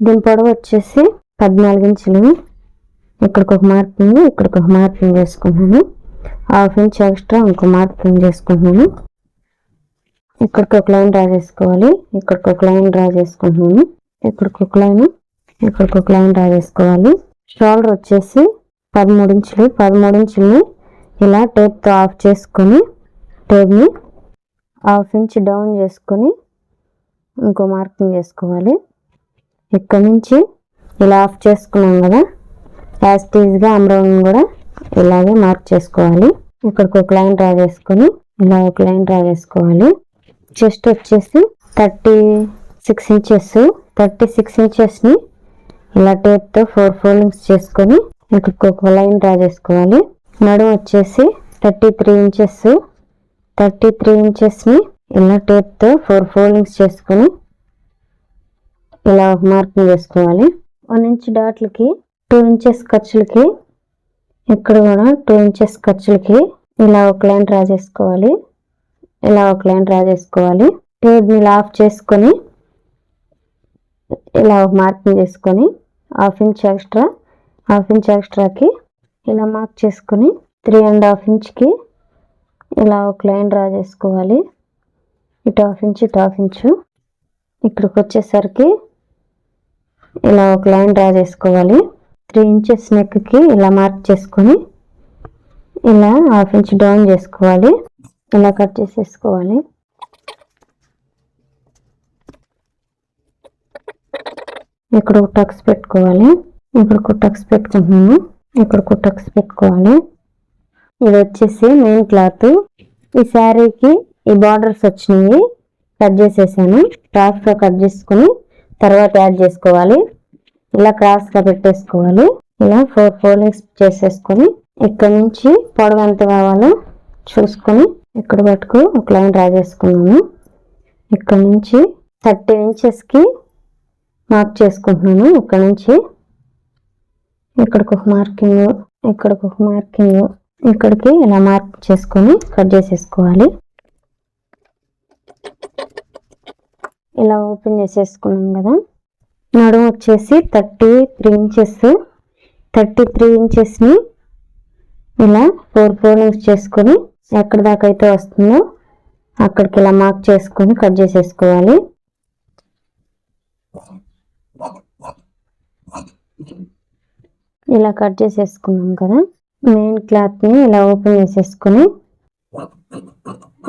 దీని పొడవు వచ్చేసి పద్నాలుగు ఇంచులు ఇక్కడికి ఒక మార్కింగ్ ఇక్కడికి ఒక మార్కింగ్ చేసుకుంటున్నాను. హాఫ్ ఇంచ్ ఎక్స్ట్రా ఇంకో మార్కింగ్ చేసుకుంటున్నాను. ఇక్కడికి ఒక లైన్ డ్రా చేసుకోవాలి. ఇక్కడికి ఒక లైన్ డ్రా చేసుకుంటున్నాను. ఇక్కడికి ఒక లైన్ ఇక్కడికి ఒక లైన్ డ్రా చేసుకోవాలి. షోల్డర్ వచ్చేసి పదమూడు ఇంచులు పదమూడు ఇంచుల్ని ఇలా టేప్తో ఆఫ్ చేసుకొని టేప్ని హాఫ్ ఇంచ్ డౌన్ చేసుకొని ఇంకో మార్కింగ్ చేసుకోవాలి. ఇక్కడ నుంచి ఇలా ఆఫ్ చేసుకున్నాం కదా. యాస్టీజ్గా అమ్రౌండ్ కూడా ఇలాగే మార్క్ చేసుకోవాలి. ఇక్కడికి ఒక లైన్ డ్రా చేసుకొని ఇలా ఒక లైన్ డ్రా చేసుకోవాలి. చెస్ట్ వచ్చేసి thirty six inches thirty six ఇంచెస్ని ఇలా టేప్తో ఫోర్ ఫోల్డింగ్స్ చేసుకొని ఇక్కడికి ఒక లైన్ డ్రా చేసుకోవాలి. నడుము వచ్చేసి thirty three inches thirty three ఇంచెస్ని ఇలా టేప్తో ఫోర్ ఫోల్డింగ్స్ చేసుకొని ఇలా ఒక మార్కింగ్ చేసుకోవాలి. వన్ ఇంచ్ డాట్లకి టూ ఇంచెస్ ఖర్చులకి ఇక్కడ కూడా టూ ఇంచెస్ ఖర్చులకి ఇలా ఒక లైన్ డ్రా చేసుకోవాలి. ఇలా ఒక లైన్ డ్రా చేసుకోవాలి. టేప్ని ఇలా ఆఫ్ చేసుకొని ఇలా ఒక మార్కింగ్ చేసుకొని half inch extra half inch ఎక్స్ట్రాకి ఇలా మార్క్ చేసుకొని త్రీ అండ్ హాఫ్ ఇంచ్కి ఇలా ఒక లైన్ డ్రా చేసుకోవాలి. ఇటు హాఫ్ ఇంచ్ ఇటు హాఫ్ ఇంచు. ఇక్కడికి వచ్చేసరికి ఇలా ఒక లైన్ డ్రా చేసుకోవాలి. త్రీ ఇంచెస్ నెక్కి ఇలా మార్క్ చేసుకొని ఇలా హాఫ్ ఇంచ్ డౌన్ చేసుకోవాలి. ఇలా కట్ చేసేసుకోవాలి. ఇక్కడ ఒక టక్స్ పెట్టుకోవాలి. ఇక్కడ ఒక టక్స్ పెట్టుకుంటున్నాను. ఇక్కడ ఒక టక్స్ పెట్టుకోవాలి. ఇది వచ్చేసి మెయిన్ క్లాత్ ఈ శారీకి ఈ బార్డర్స్ వచ్చినాయి. కట్ చేసేసాను. టాప్లో కట్ చేసుకుని తర్వాత యాడ్ చేసుకోవాలి. ఇలా క్రాస్గా పెట్టేసుకోవాలి. ఇలా ఫోర్ ఫోల్డింగ్స్ చేసేసుకొని ఇక్కడ నుంచి పొడవు ఎంత కావాలో చూసుకొని ఇక్కడ పట్టుకు ఒక లైన్ డ్రా చేసుకున్నాను. ఇక్కడ నుంచి థర్టీ ఇంచెస్కి మార్క్ చేసుకుంటున్నాను. ఇక్కడ నుంచి ఇక్కడికి ఒక మార్కింగ్ ఇక్కడికి ఒక మార్కింగ్ ఇక్కడికి ఇలా మార్క్ చేసుకొని కట్ చేసేసుకోవాలి. ఇలా ఓపెన్ చేసేసుకున్నాం కదా. నడుము వచ్చేసి thirty three inches thirty three ఇంచెస్ని ఇలా ఫోర్ ఫోల్డింగ్స్ చేసుకొని ఎక్కడి దాకా అయితే వస్తుందో అక్కడికి ఇలా మార్క్ చేసుకొని కట్ చేసేసుకోవాలి. ఇలా కట్ చేసేసుకున్నాం కదా. మెయిన్ క్లాత్ని ఇలా ఓపెన్ చేసేసుకొని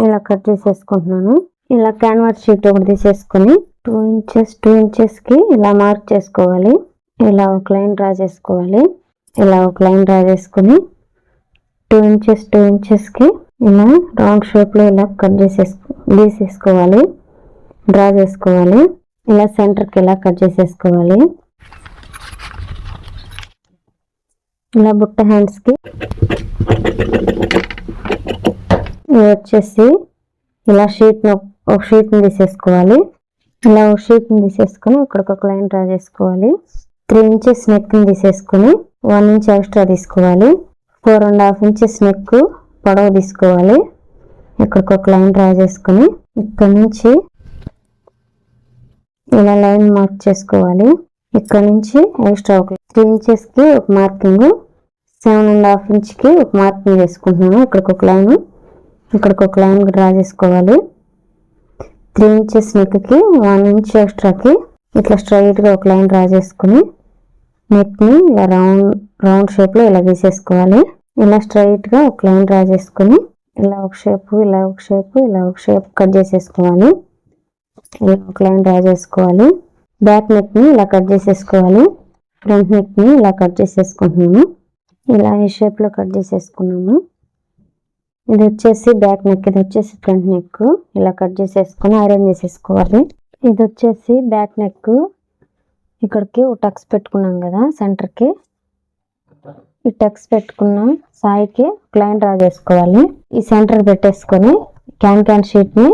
ఇలా కట్ చేసేసుకుంటున్నాను. ఇలా క్యాన్వాస్ షీట్ ఒకటి తీసేసుకొని టూ ఇంచెస్ టూ ఇంచెస్కి ఇలా మార్క్ చేసుకోవాలి. ఇలా ఒక లైన్ డ్రా చేసుకోవాలి. ఇలా ఒక లైన్ డ్రా చేసుకొని టూ ఇంచెస్ టూ ఇంచెస్కి ఇలా రౌండ్ షేప్లో ఇలా కట్ చేసేసుకో గీసేసుకోవాలి. డ్రా చేసుకోవాలి. ఇలా సెంటర్కి ఇలా కట్ చేసేసుకోవాలి. ఇలా బుట్ట హ్యాండ్స్కి వచ్చేసి ఇలా షీట్ను ఒక షీట్ని తీసేసుకోవాలి. ఇలా ఒక షీట్ని తీసేసుకొని ఇక్కడికి ఒక లైన్ డ్రా చేసుకోవాలి. త్రీ ఇంచెస్ నెక్ని తీసేసుకొని వన్ ఇంచ్ ఎక్స్ట్రా తీసుకోవాలి. Four and half inches neck పొడవు తీసుకోవాలి. ఇక్కడికి ఒక లైన్ డ్రా చేసుకొని ఇక్కడ నుంచి ఇలా లైన్ మార్క్ చేసుకోవాలి. ఇక్కడ నుంచి ఎక్స్ట్రా ఒక త్రీ ఇంచెస్కి ఒక మార్కింగ్ సెవెన్ అండ్ హాఫ్ ఇంచ్కి ఒక మార్కింగ్ వేసుకుంటున్నాను ఇక్కడికి ఒక లైన్ ఇక్కడికి ఒక లైన్ డ్రా చేసుకోవాలి. త్రీ ఇంచెస్ నెక్కి వన్ ఇంచ్ ఎక్స్ట్రాకి ఇట్లా స్ట్రైట్గా ఒక లైన్ డ్రా చేసుకుని నెక్ని ఇలా రౌండ్ రౌండ్ షేప్లో ఇలా గీసేసుకోవాలి. ఇలా స్ట్రైట్గా ఒక లైన్ డ్రా చేసుకుని ఇలా ఒక షేప్ ఇలా ఒక షేప్ ఇలా ఒక షేప్ కట్ చేసేసుకోవాలి. ఇలా ఒక లైన్ డ్రా చేసుకోవాలి బ్యాక్ నెక్ని ఇలా కట్ చేసేసుకోవాలి. ఫ్రంట్ నెక్ని ఇలా కట్ చేసేసుకుంటున్నాము. ఇలా ఈ షేప్లో కట్ చేసేసుకున్నాము. ఇది వచ్చేసి బ్యాక్ నెక్ ఇది వచ్చేసి ఫ్రంట్ నెక్. ఇలా కట్ చేసేసుకొని ఐరన్ చేసేసుకోవాలి. ఇది వచ్చేసి బ్యాక్ నెక్. ఇక్కడికి ఒక టక్స్ పెట్టుకున్నాం కదా సెంటర్కి. ఈ టక్స్ పెట్టుకున్నాం సాయికి లైన్ డ్రా చేసుకోవాలి. ఈ సెంటర్ పెట్టేసుకొని క్యాన్ క్యాన్ షీట్ని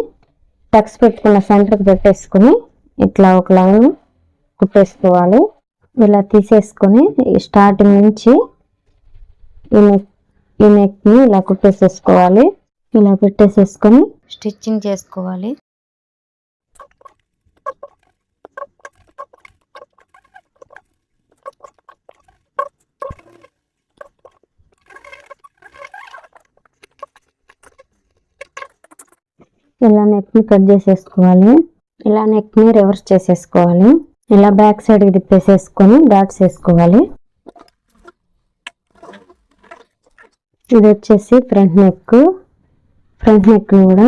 టక్స్ పెట్టుకున్న సెంటర్కి పెట్టేసుకొని ఇట్లా ఒక లైన్ కుట్టేసుకోవాలి. ఇలా తీసేసుకొని స్టార్టింగ్ నుంచి ఈ నెక్ ఈ నెక్ని ఇలా కుట్టేసేసుకోవాలి. ఇలా పెట్టేసేసుకొని స్టిచ్చింగ్ చేసుకోవాలి. ఇలా నెక్ని కట్ చేసేసుకోవాలి. ఇలా నెక్ని రివర్స్ చేసేసుకోవాలి. ఇలా బ్యాక్ సైడ్ తిప్పేసేసుకొని డాట్స్ వేసుకోవాలి. ఇది వచ్చేసి ఫ్రంట్ నెక్ ఫ్రంట్ నెక్ కూడా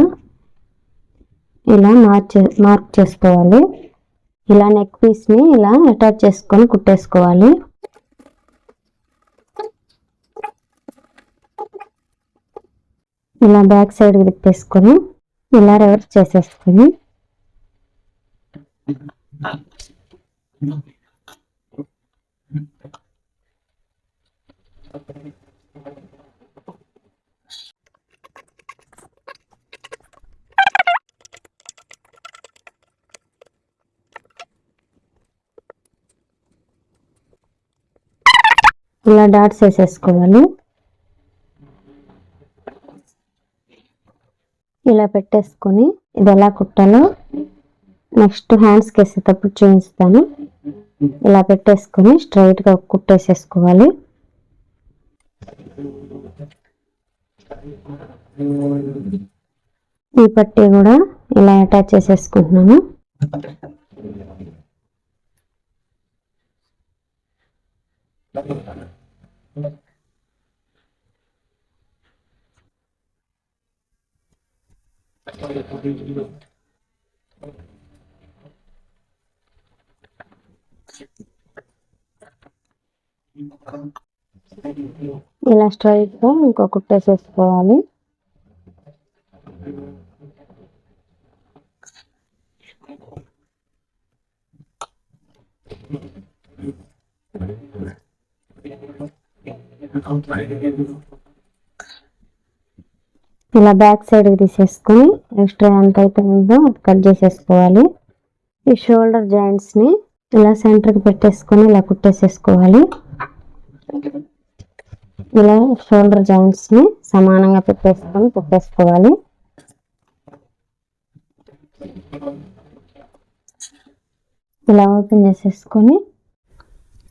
ఇలా మార్క్ చే- మార్క్ చేసుకోవాలి. ఇలా నెక్ పీస్ని ఇలా అటాచ్ చేసుకొని కుట్టేసుకోవాలి. ఇలా బ్యాక్ సైడ్కి తిప్పేసుకొని ఇలా రివర్స్ చేసేసుకొని. ఇలా డాట్స్ వేసేసుకోవాలి. ఇలా పెట్టేసుకొని ఇది ఎలా కుట్టాలో నెక్స్ట్ హ్యాండ్స్కి వేసేటప్పుడు చూపిస్తాను. ఇలా పెట్టేసుకొని స్ట్రైట్గా కుట్టేసేసుకోవాలి. ఈ పట్టి కూడా ఇలా అటాచ్ చేసేసుకుంటున్నాను. ఇలా స్ట్రైట్గా ఇంకో కుట్టేసేసుకోవాలి ఇలా బ్యాక్ సైడ్ తీసేసుకొని ఎక్స్ట్రా ఎంత అయితే ఉందో అది కట్ చేసేసుకోవాలి. ఈ షోల్డర్ జాయింట్స్ని ఇలా సెంటర్కి పెట్టేసుకొని ఇలా కుట్టేసేసుకోవాలి. ఇలా షోల్డర్ జాయింట్స్ని సమానంగా పెట్టేసుకొని కుట్టేసుకోవాలి. ఇలా ఓపెన్ చేసేసుకొని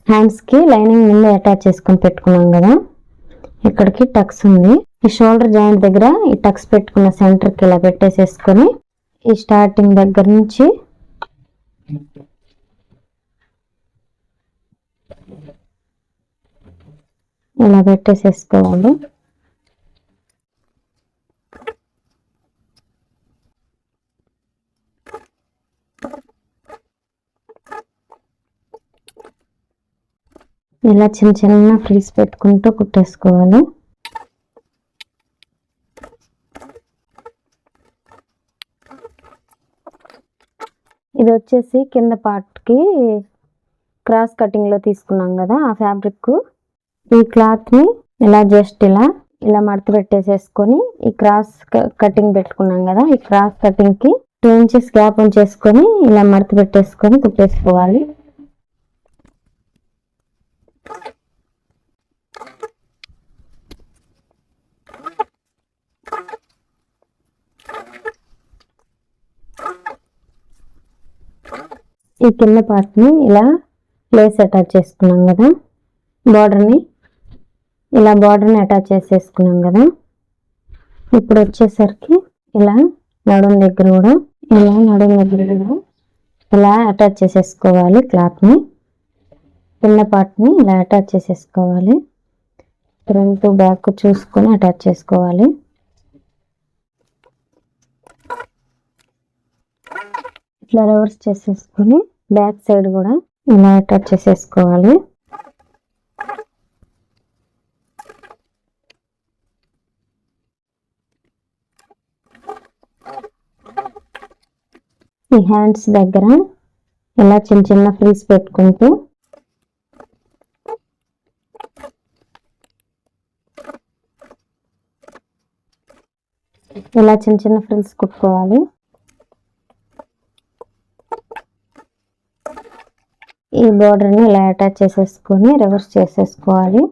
హ్యాండ్స్కి లైనింగ్ ముందు అటాచ్ చేసుకొని పెట్టుకున్నాం కదా. ఇక్కడికి టక్స్ ఉంది. ఈ షోల్డర్ జాయింట్ దగ్గర ఈ టక్స్ పెట్టుకున్న సెంటర్కి ఇలా పెట్టేసేసుకొని ఈ స్టార్టింగ్ దగ్గర నుంచి ఇలా పెట్టేసేసుకోవాలి. ఇలా చిన్న చిన్న ఫ్రిల్స్ పెట్టుకుంటూ కుట్టేసుకోవాలి. ఇది వచ్చేసి కింద పార్ట్కి కి క్రాస్ కటింగ్లో తీసుకున్నాం కదా ఆ ఫ్యాబ్రిక్ ఈ క్లాత్ని ఇలా జస్ట్ ఇలా ఇలా మడత పెట్టేసేసుకొని ఈ క్రాస్ కటింగ్ పెట్టుకున్నాం కదా ఈ క్రాస్ కటింగ్కి టూ ఇంచెస్ గ్యాప్ ఉంచేసుకొని ఇలా మడత పెట్టేసుకొని కుట్టేసుకోవాలి. ఈ కింద పార్ట్ని ఇలా లేస్ అటాచ్ చేసుకున్నాం కదా. బార్డర్ని ఇలా బార్డర్ని అటాచ్ చేసేసుకున్నాం కదా. ఇప్పుడు వచ్చేసరికి ఇలా నడుం దగ్గర కూడా ఇలా నడుం దగ్గర కూడా ఇలా అటాచ్ చేసేసుకోవాలి క్లాత్ని కింద పార్ట్ని ఇలా అటాచ్ చేసేసుకోవాలి. ఫ్రంట్ బ్యాక్ చూసుకొని అటాచ్ చేసుకోవాలి. ఇట్లా రివర్స్ చేసేసుకొని బ్యాక్ సైడ్ కూడా ఇలా అటాచ్ చేసేసుకోవాలి. ఈ హ్యాండ్స్ దగ్గర ఇలా చిన్న చిన్న ఫ్రిల్స్ పెట్టుకుంటూ ఇలా చిన్న చిన్న ఫ్రిల్స్ కుట్టుకోవాలి. ఈ border ఇలా అటాచ్ చేసేసుకొని రివర్స్ చేసేసుకోవాలి.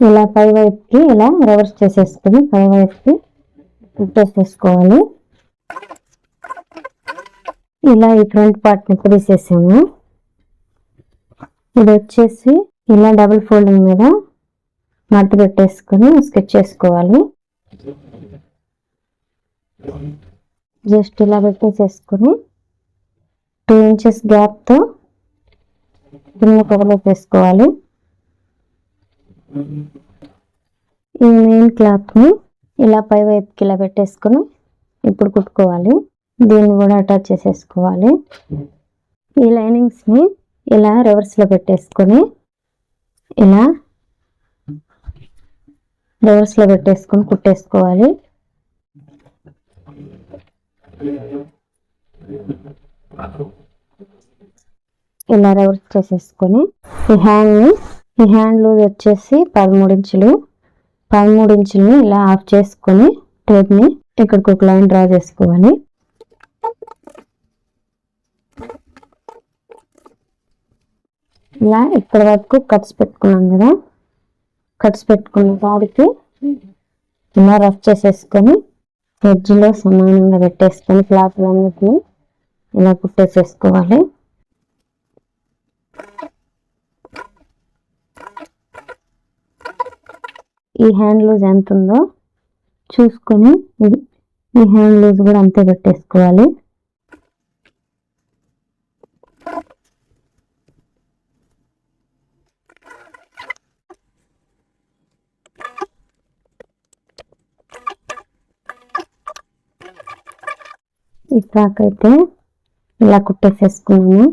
ఇలా పై వైపుకి ఇలా రివర్స్ చేసేసుకొని పై వైపుకి కుట్టేసేసుకోవాలి ఇలా ఈ ఫ్రంట్ పార్ట్ని తీసేసాము. ఇది వచ్చేసి ఇలా డబుల్ ఫోల్డింగ్ మీద మడత పెట్టేసుకొని స్కెచ్ చేసుకోవాలి. జస్ట్ ఇలా పెట్టేసేసుకొని టూ ఇంచెస్ గ్యాప్తో కింద పొగలో వేసుకోవాలి. ఈ మెయిన్ క్లాత్ని ఇలా పై వైపుకి ఇలా పెట్టేసుకొని ఇప్పుడు కుట్టుకోవాలి. దీన్ని కూడా అటాచ్ చేసేసుకోవాలి. ఈ లైనింగ్స్ని ఇలా రివర్స్లో పెట్టేసుకొని ఇలా రివర్స్లో పెట్టేసుకొని కుట్టేసుకోవాలి. ఇలా రివర్స్ చేసేసుకొని ఈ హ్యాండ్ని ఈ హ్యాండ్ లూజ్ వచ్చేసి పదమూడు ఇంచులు పదమూడు ఇలా ఆఫ్ చేసుకొని టేప్ని ఇక్కడికి ఒక లైన్ డ్రా చేసుకోవాలి. ఇలా ఇక్కడ వరకు కట్స్ పెట్టుకున్నాం కదా కట్స్ పెట్టుకున్న వాడికి ఇలా రఫ్ చేసేసుకొని ఎడ్జ్లో సమానంగా పెట్టేసుకొని క్లాత్లన్నిటిని ఇలా కుట్టేసేసుకోవాలి. ఈ హ్యాండ్ లూజ్ ఎంత ఉందో చూసుకొని ఇది ఈ హ్యాండ్ లూజ్ కూడా అంతే పెట్టేసుకోవాలి. ఈ ఫ్రాక్ అయితే ఇలా కుట్టేసేసుకున్నాను.